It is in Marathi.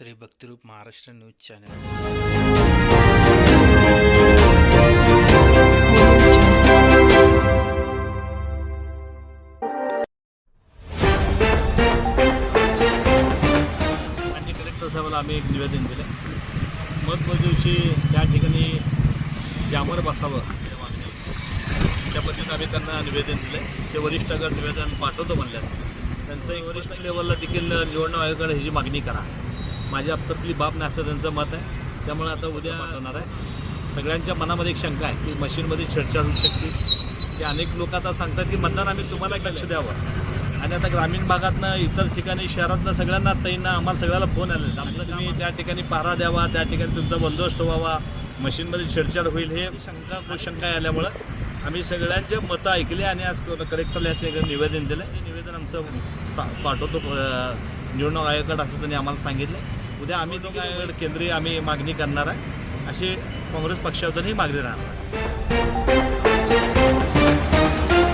Shri Bhaktirup Maharashtra news channel. Collector साहेबांना आम्ही एक निवेदन दिलं. महत्त्वाच्या दिवशी त्या ठिकाणी जामर बसावं. त्या पद्धतीनं आम्ही त्यांना निवेदन दिलं. ते वरिष्ठाकडे निवेदन पाठवतो म्हणल्यात. त्यांचंही वरिष्ठ लेवलला देखील निवडणूक आयोगाकडे ह्याची मागणी करा. माझ्या अप्तर्तली बाब नाही असं त्यांचं मत आहे. त्यामुळे आता उद्या पाठवणार आहे. सगळ्यांच्या मनामध्ये एक शंका आहे की मशीनमध्ये छेडछाड होऊ शकते. ते अनेक लोक आता सांगतात की मतदान आम्ही तुम्हाला एक लक्ष द्यावं. आणि आता ग्रामीण भागातनं इतर ठिकाणी शहरातनं सगळ्यांना ताईंना आम्हाला सगळ्याला फोन आले आमचं तुम्ही त्या ठिकाणी पारा द्यावा त्या ठिकाणी तुमचा बंदोबस्त व्हावा. मशीनमध्ये छेडछाड होईल हे शंका शंका आल्यामुळं. आम्ही सगळ्यांचे मतं ऐकली आणि आज कलेक्टरला निवेदन दिलं हे निवेदन आमचं पाठवतो निवडणूक आयोगाकडे असं त्यांनी आम्हाला सांगितलं. उद्या आम्ही दोघं केंद्रीय आम्ही मागणी करणार आहे. अशी काँग्रेस पक्षातूनही मागणी राहणार आहे.